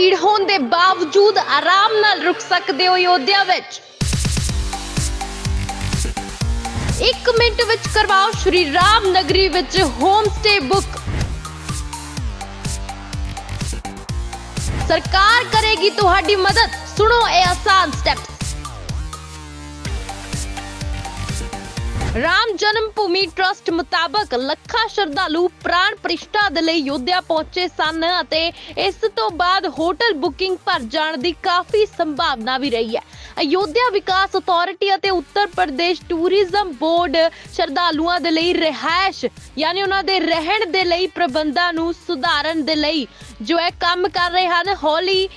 ਭੀੜ ਹੋਣ ਦੇ ਬਾਵਜੂਦ ਆਰਾਮ ਨਾਲ ਰੁਕ ਸਕਦੇ ਹੋ ਯੋਧਿਆ ਵਿੱਚ। ਇੱਕ ਮਿੰਟ ਵਿੱਚ ਕਰਵਾਓ ਸ਼੍ਰੀ ਰਾਮ ਨਗਰੀ ਵਿੱਚ ਹੋਮ ਸਟੇ ਬੁੱਕ। ਸਰਕਾਰ ਕਰੇਗੀ ਤੁਹਾਡੀ ਮਦਦ। ਸੁਣੋ ਇਹ ਆਸਾਨ ਸਟੈਪਸ। ਰਾਮ ਜਨਮ ਭੂਮੀ ਟਰਸਟ ਮੁਤਾਬਕ ਲੱਖਾਂ ਸ਼ਰਧਾਲੂ ਪ੍ਰਾਣ ਪ੍ਰਤਿਸ਼ਠਾ ਦੇ ਲਈ ਯੋਧਿਆ ਪਹੁੰਚੇ ਸਨ ਅਤੇ ਇਸ ਤੋਂ ਬਾਅਦ ਹੋਟਲ ਬੁਕਿੰਗ ਭਰ ਜਾਣ ਦੀ ਕਾਫੀ ਸੰਭਾਵਨਾ ਵੀ ਰਹੀ ਹੈ। ਅਯੋਧਿਆ ਵਿਕਾਸ ਅਥਾਰਟੀ ਅਤੇ ਉੱਤਰ ਪ੍ਰਦੇਸ਼ ਟੂਰਿਜ਼ਮ ਬੋਰਡ ਸ਼ਰਧਾਲੂਆਂ ਦੇ ਲਈ ਰਿਹਾਇਸ਼, ਯਾਨੀ ਉਹਨਾਂ ਦੇ ਰਹਿਣ ਦੇ ਲਈ ਪ੍ਰਬੰਧਾਂ ਨੂੰ ਸੁਧਾਰਨ ਦੇ ਲਈ ਜੋ ਹੈ ਕੰਮ ਕਰ ਰਹੇ ਹਨ, ਹੌਲੀ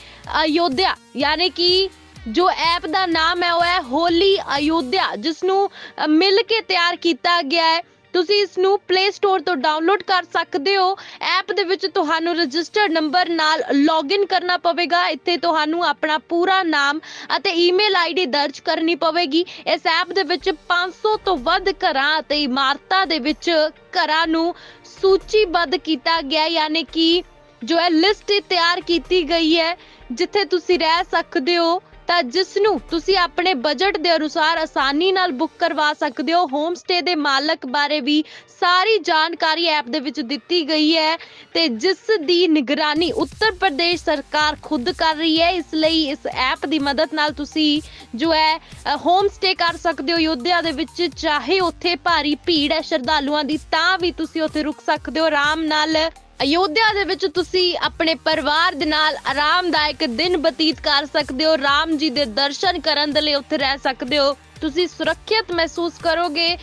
ਅਯੋਧਿਆ, ਯਾਨੀ ਕਿ ਜੋ ਐਪ ਦਾ ਨਾਮ ਹੈ, ਉਹ ਹੈ ਹੋਲੀ ਅਯੋਧਿਆ ਜਿਸ ਨੂੰ ਮਿਲ ਕੇ ਤਿਆਰ ਕੀਤਾ ਗਿਆ ਹੈ। ਤੁਸੀਂ ਇਸ ਨੂੰ ਪਲੇ ਸਟੋਰ ਤੋਂ ਡਾਊਨਲੋਡ ਕਰ ਸਕਦੇ ਹੋ। ਐਪ ਦੇ ਵਿੱਚ ਤੁਹਾਨੂੰ ਰਜਿਸਟਰਡ ਨੰਬਰ ਨਾਲ ਲੌਗਇਨ ਕਰਨਾ ਪਵੇਗਾ। ਇੱਥੇ ਤੁਹਾਨੂੰ ਆਪਣਾ ਪੂਰਾ ਨਾਮ ਅਤੇ ਈਮੇਲ ਆਈਡੀ ਦਰਜ ਕਰਨੀ ਪਵੇਗੀ। ਇਸ ਐਪ ਦੇ ਵਿੱਚ 500 ਤੋਂ ਵੱਧ ਘਰਾਂ ਅਤੇ ਇਮਾਰਤਾਂ ਦੇ ਵਿੱਚ ਘਰਾਂ ਨੂੰ ਸੂਚੀਬੱਧ ਕੀਤਾ ਗਿਆ, ਯਾਨੀ ਕਿ ਜੋ ਹੈ ਲਿਸਟ ਤਿਆਰ ਕੀਤੀ ਗਈ ਹੈ, ਜਿੱਥੇ ਤੁਸੀਂ ਰਹਿ ਸਕਦੇ ਹੋ। ਤਾਂ ਜਿਸ ਨੂੰ ਤੁਸੀਂ ਆਪਣੇ ਬਜਟ ਦੇ ਅਨੁਸਾਰ ਆਸਾਨੀ ਨਾਲ ਬੁੱਕ ਕਰਵਾ ਸਕਦੇ ਹੋ ਹੋਮ ਸਟੇ ਦੇ ਮਾਲਕ ਬਾਰੇ ਵੀ ਸਾਰੀ ਜਾਣਕਾਰੀ ਐਪ ਦੇ ਵਿੱਚ ਦਿੱਤੀ ਗਈ ਹੈ ਤੇ ਜਿਸ ਦੀ ਨਿਗਰਾਨੀ ਉੱਤਰ ਪ੍ਰਦੇਸ਼ ਸਰਕਾਰ ਖੁਦ ਕਰ ਰਹੀ ਹੈ, ਇਸ ਲਈ ਇਸ ਐਪ ਦੀ ਮਦਦ ਨਾਲ ਤੁਸੀਂ ਜੋ ਹੈ ਹੋਮ ਸਟੇ ਕਰ ਸਕਦੇ ਹੋ ਯੋਧਿਆ ਦੇ ਵਿੱਚ, ਚਾਹੇ ਉੱਥੇ ਭਾਰੀ ਭੀੜ ਹੈ, ਸ਼ਰਧਾਲੂਆਂ ਦੀ, ਤਾਂ ਵੀ ਤੁਸੀਂ ਉੱਥੇ ਰੁਕ ਸਕਦੇ ਹੋ, ਆਰਾਮ ਨਾਲ ਅਯੋਧਿਆ ਦੇ ਵਿੱਚ ਤੁਸੀਂ ਆਪਣੇ ਪਰਿਵਾਰ ਦੇ ਨਾਲ ਆਰਾਮਦਾਇਕ ਦਿਨ ਬਤੀਤ ਕਰ ਸਕਦੇ ਹੋ, ਰਾਮ ਜੀ ਦੇ ਦਰਸ਼ਨ ਕਰਨ ਦੇ ਲਈ ਉੱਥੇ ਰਹਿ ਸਕਦੇ ਹੋ। ਤੁਸੀਂ ਸੁਰੱਖਿਅਤ ਮਹਿਸੂਸ ਕਰੋਗੇ,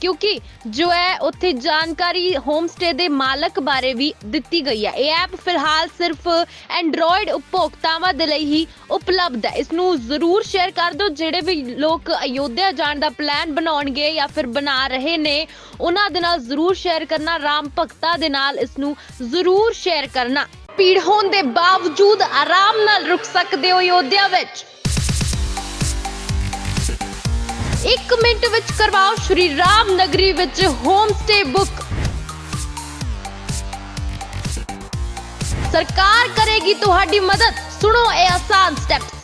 ਕਿਉਂਕਿ ਜੋ ਹੈ, ਉੱਥੇ ਜਾਣਕਾਰੀ ਹੋਮ ਸਟੇ ਦੇ ਮਾਲਕ ਬਾਰੇ ਵੀ ਦਿੱਤੀ ਗਈ ਹੈ। ਇਹ ਐਪ ਫਿਲਹਾਲ ਸਿਰਫ ਐਂਡਰੋਇਡ ਉਪਭੋਗਤਾਵਾਂ ਦੇ ਲਈ ਹੀ ਉਪਲਬਧ ਹੈ। ਇਸ ਨੂੰ ਜ਼ਰੂਰ ਸ਼ੇਅਰ ਕਰ ਦਿਓ, ਜਿਹੜੇ ਵੀ ਲੋਕ ਅਯੋਧਿਆ ਜਾਣ ਦਾ ਪਲਾਨ ਬਣਾਉਣਗੇ ਜਾਂ ਫਿਰ ਬਣਾ ਰਹੇ ਨੇ, ਉਹਨਾਂ ਦੇ ਨਾਲ ਜ਼ਰੂਰ ਸ਼ੇਅਰ ਕਰਨਾ, ਰਾਮ ਭਗਤਾ ਦੇ ਨਾਲ ਇਸ ਨੂੰ ਜ਼ਰੂਰ ਸ਼ੇਅਰ ਕਰਨਾ। ਭੀੜ ਹੋਣ ਦੇ ਬਾਵਜੂਦ ਆਰਾਮ ਨਾਲ ਰੁਕ ਸਕਦੇ ਹੋ ਅਯੋਧਿਆ ਵਿੱਚ। ਇੱਕ ਮਿੰਟ ਵਿੱਚ ਕਰਵਾਓ ਸ਼੍ਰੀ ਰਾਮ ਨਗਰੀ ਵਿੱਚ ਹੋਮ ਸਟੇ ਬੁੱਕ। ਸਰਕਾਰ ਕਰੇਗੀ ਤੁਹਾਡੀ ਮਦਦ। ਸੁਣੋ ਇਹ ਆਸਾਨ ਸਟੈਪਸ।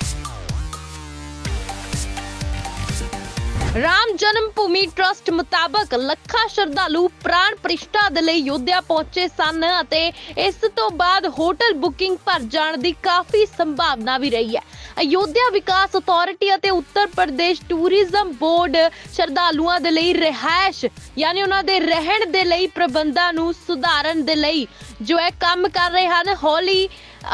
ਰਾਮ ਜਨਮ ਭੂਮੀ ਟਰਸਟ ਮੁਤਾਬਕ ਲੱਖਾਂ ਸ਼ਰਧਾਲੂ ਪ੍ਰਾਣ ਪ੍ਰਤਿਸ਼ਠਾ ਦੇ ਲਈ ਯੋਧਿਆ ਪਹੁੰਚੇ ਸਨ ਅਤੇ ਇਸ ਤੋਂ ਬਾਅਦ ਹੋਟਲ ਬੁਕਿੰਗ ਭਰ ਜਾਣ ਦੀ ਕਾਫੀ ਸੰਭਾਵਨਾ ਵੀ ਰਹੀ ਹੈ। ਅਯੋਧਿਆ ਵਿਕਾਸ ਅਥਾਰਟੀ ਅਤੇ ਉੱਤਰ ਪ੍ਰਦੇਸ਼ ਟੂਰਿਜ਼ਮ ਬੋਰਡ ਸ਼ਰਧਾਲੂਆਂ ਦੇ ਲਈ ਰਿਹਾਇਸ਼, ਯਾਨੀ ਉਹਨਾਂ ਦੇ ਰਹਿਣ ਦੇ ਲਈ ਪ੍ਰਬੰਧਾਂ ਨੂੰ ਸੁਧਾਰਨ ਦੇ ਲਈ ਜੋ ਹੈ ਕੰਮ ਕਰ ਰਹੇ ਹਨ, ਹੌਲੀ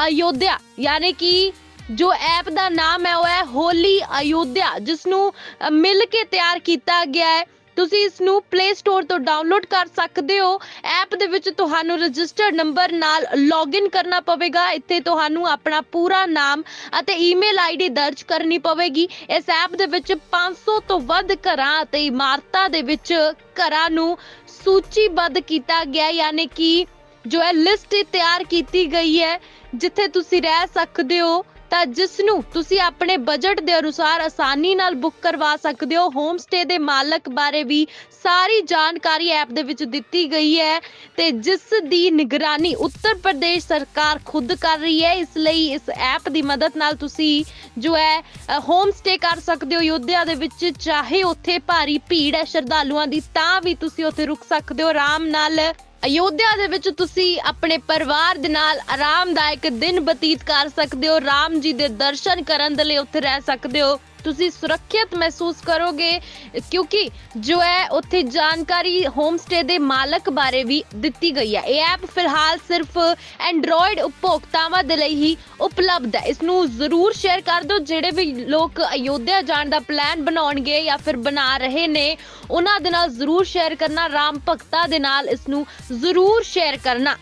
ਅਯੋਧਿਆ, ਯਾਨੀ ਕਿ ਜੋ ਐਪ ਦਾ ਨਾਮ ਹੈ, ਉਹ ਹੈ ਹੋਲੀ ਅਯੋਧਿਆ ਜਿਸ ਨੂੰ ਮਿਲ ਕੇ ਤਿਆਰ ਕੀਤਾ ਗਿਆ ਹੈ। ਤੁਸੀਂ ਇਸ ਨੂੰ ਪਲੇ ਸਟੋਰ ਤੋਂ ਡਾਊਨਲੋਡ ਕਰ ਸਕਦੇ ਹੋ। ਐਪ ਦੇ ਵਿੱਚ ਤੁਹਾਨੂੰ ਰਜਿਸਟਰਡ ਨੰਬਰ ਨਾਲ ਲੌਗਇਨ ਕਰਨਾ ਪਵੇਗਾ। ਇੱਥੇ ਤੁਹਾਨੂੰ ਆਪਣਾ ਪੂਰਾ ਨਾਮ ਅਤੇ ਈਮੇਲ ਆਈਡੀ ਦਰਜ ਕਰਨੀ ਪਵੇਗੀ। ਇਸ ਐਪ ਦੇ ਵਿੱਚ 500 ਤੋਂ ਵੱਧ ਘਰਾਂ ਅਤੇ ਇਮਾਰਤਾਂ ਦੇ ਵਿੱਚ ਘਰਾਂ ਨੂੰ ਸੂਚੀਬੱਧ ਕੀਤਾ ਗਿਆ ਯਾਨੀ ਕਿ ਜੋ ਹੈ ਲਿਸਟ ਤਿਆਰ ਕੀਤੀ ਗਈ ਹੈ, ਜਿੱਥੇ ਤੁਸੀਂ ਰਹਿ ਸਕਦੇ ਹੋ। ਤਾਂ ਜਿਸ ਨੂੰ ਤੁਸੀਂ ਆਪਣੇ ਬਜਟ ਦੇ ਅਨੁਸਾਰ ਆਸਾਨੀ ਨਾਲ ਬੁੱਕ ਕਰਵਾ ਸਕਦੇ ਹੋ। ਹੋਮ ਸਟੇ ਦੇ ਮਾਲਕ ਬਾਰੇ ਵੀ ਸਾਰੀ ਜਾਣਕਾਰੀ ਐਪ ਦੇ ਵਿੱਚ ਦਿੱਤੀ ਗਈ ਹੈ ਤੇ ਜਿਸ ਦੀ ਨਿਗਰਾਨੀ ਉੱਤਰ ਪ੍ਰਦੇਸ਼ ਸਰਕਾਰ ਖੁਦ ਕਰ ਰਹੀ ਹੈ। ਇਸ ਲਈ ਇਸ ਐਪ ਦੀ ਮਦਦ ਨਾਲ ਤੁਸੀਂ ਜੋ ਹੈ ਹੋਮ ਸਟੇ ਕਰ ਸਕਦੇ ਹੋ। ਯੋਧਿਆ ਦੇ ਵਿੱਚ ਚਾਹੇ ਉੱਥੇ ਭਾਰੀ ਭੀੜ ਹੈ ਸ਼ਰਧਾਲੂਆਂ ਦੀ, ਤਾਂ ਵੀ ਤੁਸੀਂ ਉੱਥੇ ਰੁਕ ਸਕਦੇ ਹੋ। ਆਰਾਮ ਨਾਲ ਅਯੋਧਿਆ ਦੇ ਵਿੱਚ ਤੁਸੀਂ ਆਪਣੇ ਪਰਿਵਾਰ ਦੇ ਨਾਲ ਆਰਾਮਦਾਇਕ ਦਿਨ ਬਤੀਤ ਕਰ ਸਕਦੇ ਹੋ, ਰਾਮ ਜੀ ਦੇ ਦਰਸ਼ਨ ਕਰਨ ਦੇ ਲਈ ਉੱਥੇ ਰਹਿ ਸਕਦੇ ਹੋ। ਤੁਸੀਂ ਸੁਰੱਖਿਅਤ ਮਹਿਸੂਸ ਕਰੋਗੇ, ਕਿਉਂਕਿ ਜੋ ਹੈ, ਉੱਥੇ ਜਾਣਕਾਰੀ ਹੋਮ ਸਟੇ ਦੇ ਮਾਲਕ ਬਾਰੇ ਵੀ ਦਿੱਤੀ ਗਈ ਹੈ। ਇਹ ਐਪ ਫਿਲਹਾਲ ਸਿਰਫ ਐਂਡਰੋਇਡ ਉਪਭੋਗਤਾਵਾਂ ਦੇ ਲਈ ਹੀ ਉਪਲਬਧ ਹੈ। ਇਸ ਨੂੰ ਜ਼ਰੂਰ ਸ਼ੇਅਰ ਕਰ ਦਿਓ। ਜਿਹੜੇ ਵੀ ਲੋਕ ਅਯੋਧਿਆ ਜਾਣ ਦਾ ਪਲਾਨ ਬਣਾਉਣਗੇ ਜਾਂ ਫਿਰ ਬਣਾ ਰਹੇ ਨੇ, ਉਹਨਾਂ ਦੇ ਨਾਲ ਜ਼ਰੂਰ ਸ਼ੇਅਰ ਕਰਨਾ। ਰਾਮ ਭਗਤਾ ਦੇ ਨਾਲ ਇਸ ਨੂੰ ਜ਼ਰੂਰ ਸ਼ੇਅਰ ਕਰਨਾ।